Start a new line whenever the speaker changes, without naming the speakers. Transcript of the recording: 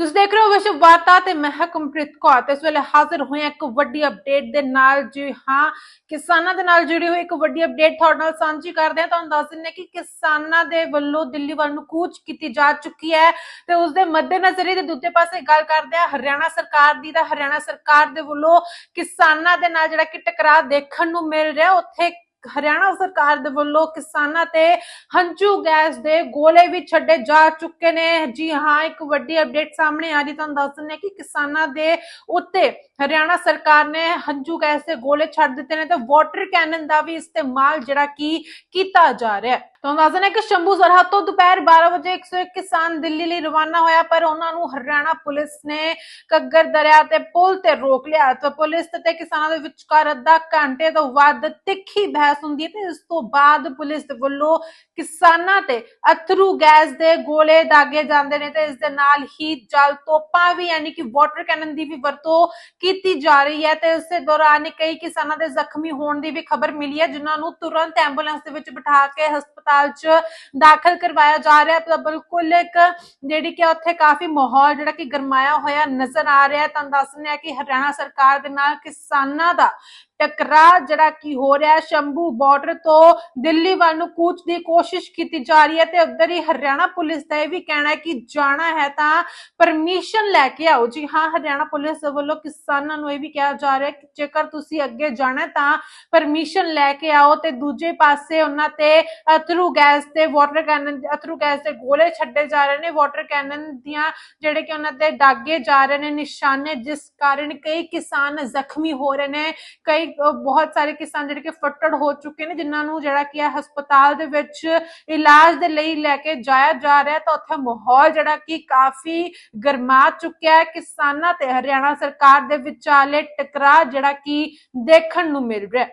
ਤੁਸੀਂ ਦੇਖ ਰਹੇ ਹੋ ਵਿਸ਼ਵ ਵਾਰਤਾ ਤੇ ਮੈਂ ਹਾਂ ਕੌਰ ਤੇ ਇਸ ਵੇਲੇ ਹਾਜ਼ਰ ਹੋਏ ਇੱਕ ਵੱਡੀ ਅਪਡੇਟ ਦੇ ਨਾਲ ਜੀ ਹਾਂ, ਕਿਸਾਨਾਂ ਦੇ ਨਾਲ ਜੁੜੀ ਹੋਈ ਇੱਕ ਵੱਡੀ ਅਪਡੇਟ ਤੁਹਾਡੇ ਨਾਲ ਸਾਂਝੀ ਕਰਦੇ ਹਾਂ। ਤੁਹਾਨੂੰ ਦੱਸ ਦਿੰਦੇ ਕਿ ਕਿਸਾਨਾਂ ਦੇ ਵੱਲੋਂ ਦਿੱਲੀ ਵੱਲ ਨੂੰ ਕੂਚ ਕੀਤੀ ਜਾ ਚੁੱਕੀ ਹੈ ਤੇ ਉਸ ਦੇ ਮੱਦੇਨਜ਼ਰ ਹੀ ਦੇ ਦੂਜੇ ਪਾਸੇ ਗੱਲ ਕਰਦੇ ਹਾਂ। ਹਰਿਆਣਾ ਸਰਕਾਰ ਦੀ ਤਾਂ ਹਰਿਆਣਾ ਸਰਕਾਰ ਦੇ ਵੱਲੋਂ ਕਿਸਾਨਾਂ ਦੇ ਨਾਲ ਜਿਹੜਾ ਕਿ ਟਕਰਾਅ ਦੇਖਣ ਨੂੰ ਮਿਲ ਰਿਹਾ, ਉੱਥੇ ਹਰਿਆਣਾ ਸਰਕਾਰ ਦੇ ਵੱਲੋਂ ਕਿਸਾਨਾਂ ਤੇ ਹੰਝੂ ਗੈਸ ਦੇ ਗੋਲੇ ਵੀ ਛੱਡੇ ਜਾ ਚੁੱਕੇ ਨੇ। ਜੀ ਹਾਂ, ਇੱਕ ਵੱਡੀ ਅਪਡੇਟ ਸਾਹਮਣੇ ਆ ਰਹੀ, ਤੁਹਾਨੂੰ ਦੱਸ ਦਿੰਦੇ ਹਾਂ ਕਿ ਕਿਸਾਨਾਂ ਦੇ ਉੱਤੇ ਹਰਿਆਣਾ ਸਰਕਾਰ ਨੇ ਹੰਝੂ ਗੈਸ ਦੇ ਗੋਲੇ ਛੱਡ ਦਿੱਤੇ ਨੇ ਤੇ ਵਾਟਰ ਕੈਨਨ ਦਾ ਵੀ ਇਸਤੇਮਾਲ ਜਿਹੜਾ ਕੀ ਕੀਤਾ ਜਾ ਰਿਹਾ ਹੈ। ਤੁਹਾਨੂੰ ਦੱਸ ਦਿੰਦੇ ਕਿ ਸ਼ੰਭੂ ਸਰਹੱਦ ਤੋਂ ਦੁਪਹਿਰ 12 ਵਜੇ 101 ਕਿਸਾਨ ਦਿੱਲੀ ਲਈ ਰਵਾਨਾ ਹੋਇਆ, ਪਰ ਉਹਨਾਂ ਨੂੰ ਹਰਿਆਣਾ ਪੁਲਿਸ ਨੇ ਕੱਗਰ ਦਰਿਆ ਤੇ ਪੁਲ ਤੇ ਰੋਕ ਲਿਆ। ਤਾਂ ਪੁਲਿਸ ਤੇ ਕਿਸਾਨਾਂ ਦੇ ਵਿਚਕਾਰ ਅੱਧਾ ਘੰਟੇ ਤੋਂ ਵੱਧ ਤਿੱਖੀ ਬਹਿਸ ਹੁੰਦੀ ਹੈ ਤੇ ਇਸ ਤੋਂ ਬਾਅਦ ਪੁਲਿਸ ਦੇ ਵੱਲੋਂ ਕਿਸਾਨਾਂ ਤੇ ਅਥਰੂ ਗੈਸ ਦੇ ਗੋਲੇ ਦਾਗੇ ਜਾਂਦੇ ਨੇ ਤੇ ਇਸ ਦੇ ਨਾਲ ਹੀ ਜਲ ਤੋਪਾਂ ਵੀ, ਯਾਨੀ ਕਿ ਵਾਟਰ ਕੈਨਨ ਦੀ ਵੀ ਵਰਤੋਂ ਕੀਤੀ ਜਾ ਰਹੀ ਹੈ ਤੇ ਇਸੇ ਦੌਰਾਨ ਕਈ ਕਿਸਾਨਾਂ ਦੇ ਜ਼ਖਮੀ ਹੋਣ ਦੀ ਵੀ ਖਬਰ ਮਿਲੀ ਹੈ, ਜਿਨ੍ਹਾਂ ਨੂੰ ਤੁਰੰਤ ਐਂਬੂਲੈਂਸ ਦੇ ਵਿੱਚ ਬਿਠਾ ਕੇ ਹਸਪਤਾਲ 'ਚ ਦਾਖਲ ਕਰਵਾਇਆ ਜਾ ਰਿਹਾ ਤਾਂ ਬਿਲਕੁਲ ਇੱਕ ਜਿਹੜੀ ਕਿ ਉੱਥੇ ਕਾਫੀ ਮਾਹੌਲ ਜਿਹੜਾ ਕਿ ਗਰਮਾਇਆ ਹੋਇਆ ਨਜ਼ਰ ਆ ਰਿਹਾ ਹੈ। ਤੁਹਾਨੂੰ ਦੱਸ ਦਿੰਦੇ ਹਾਂ ਕਿ ਹਰਿਆਣਾ ਸਰਕਾਰ ਦੇ ਨਾਲ ਕਿਸਾਨਾਂ ਦਾ ਟਕਰਾਅ ਜਿਹੜਾ ਕੀ ਹੋ ਰਿਹਾ ਹੈ, ਸ਼ੰਭੂ ਬਾਰਡਰ ਤੋਂ ਦਿੱਲੀ ਵੱਲ ਨੂੰ ਕੂਚ ਦੀ ਕੋਸ਼ਿਸ਼ ਕੀਤੀ ਜਾ ਰਹੀ ਹੈ ਤੇ ਉਧਰ ਹੀ ਹਰਿਆਣਾ ਪੁਲਿਸ ਦਾ ਇਹ ਵੀ ਕਹਿਣਾ ਹੈ ਕਿ ਜਾਣਾ ਹੈ ਤਾਂ ਪਰਮਿਸ਼ਨ ਲੈ ਕੇ ਆਓ। ਜੀ ਹਾਂ, ਹਰਿਆਣਾ ਪੁਲਿਸ ਵੱਲੋਂ ਕਿਸਾਨਾਂ ਨੂੰ ਇਹ ਵੀ ਕਿਹਾ ਜਾ ਰਿਹਾ ਹੈ ਕਿ ਜੇਕਰ ਤੁਸੀਂ ਅੱਗੇ ਜਾਣਾ ਤਾਂ ਪਰਮਿਸ਼ਨ ਲੈ ਕੇ ਆਓ ਤੇ ਦੂਜੇ ਪਾਸੇ ਉਹਨਾਂ ਤੇ ਅਥਰੂ ਗੈਸ ਤੇ ਵਾਟਰ ਕੈਨਨ ਅਥਰੂ ਗੈਸ ਦੇ ਗੋਲੇ ਛੱਡੇ ਜਾ ਰਹੇ ਨੇ। ਵਾਟਰ ਕੈਨਨ ਦੀਆਂ ਜਿਹੜੇ ਕਿ ਉਹਨਾਂ ਤੇ ਡਾਗੇ ਜਾ ਰਹੇ ਨੇ ਨਿਸ਼ਾਨੇ, ਜਿਸ ਕਾਰਨ ਕਈ ਕਿਸਾਨ ਜ਼ਖਮੀ ਹੋ ਰਹੇ ਨੇ, ਕਈ ਬਹੁਤ ਸਾਰੇ ਕਿਸਾਨ ਜਿਹੜੇ ਕਿ ਫੱਟੜ ਹੋ ਚੁੱਕੇ ਨੇ, ਜਿਨ੍ਹਾਂ ਨੂੰ ਜਿਹੜਾ ਕਿ ਹੈ ਹਸਪਤਾਲ ਦੇ ਵਿੱਚ ਇਲਾਜ ਦੇ ਲਈ ਲੈ ਕੇ ਜਾਇਆ ਜਾ ਰਿਹਾ ਤਾਂ ਉੱਥੇ ਮਾਹੌਲ ਜਿਹੜਾ ਕਿ ਕਾਫੀ ਗਰਮਾ ਚੁੱਕਿਆ ਹੈ। ਕਿਸਾਨਾਂ ਤੇ ਹਰਿਆਣਾ ਸਰਕਾਰ ਦੇ ਵਿਚਾਲੇ ਟਕਰਾਅ ਜਿਹੜਾ ਕਿ ਦੇਖਣ ਨੂੰ ਮਿਲ ਰਿਹਾ